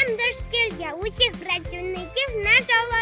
Днем дошкілля усіх працівників нашого.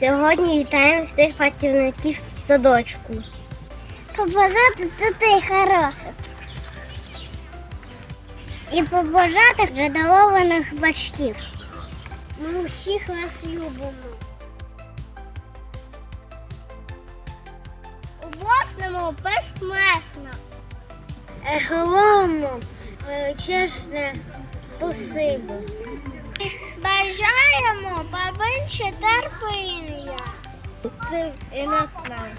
Сьогодні вітаємо всіх працівників садочку. Побажати дітей хороших. І побажати задоволених батьків. Ми усіх вас любимо. У власному безсмертно. Головно, чесне спасибо. Бажаємо побільше терпіння. Сил і наснаги.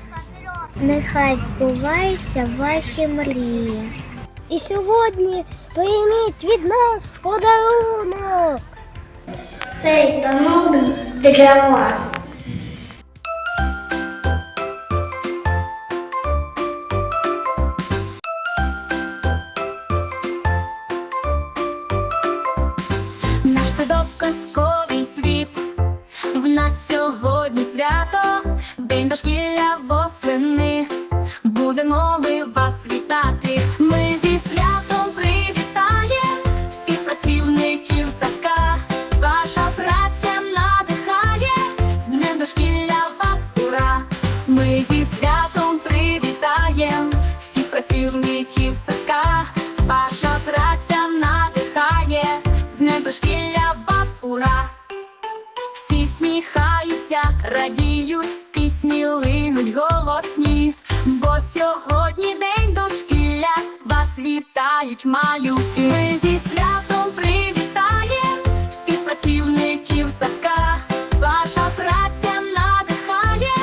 Нехай збуваються ваші мрії. І сьогодні прийміть від нас подарунок. Цей танок для вас. Нас сьогодні свято, день дошкілля вітають малюки. Ми зі святом привітаємо всіх працівників садка. Ваша праця надихає,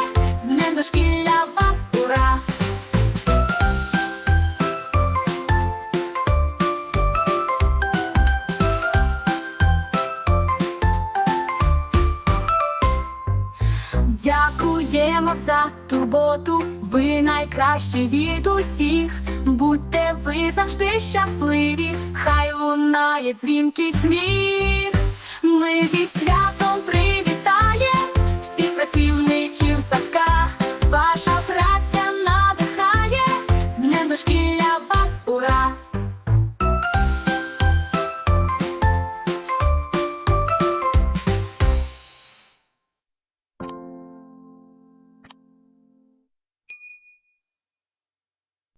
з днем дошкілля вас ура! Дякуємо за турботу, ви найкращі від усіх. Будьте ви завжди щасливі, хай лунає дзвінкий сміх. Ми зі святом при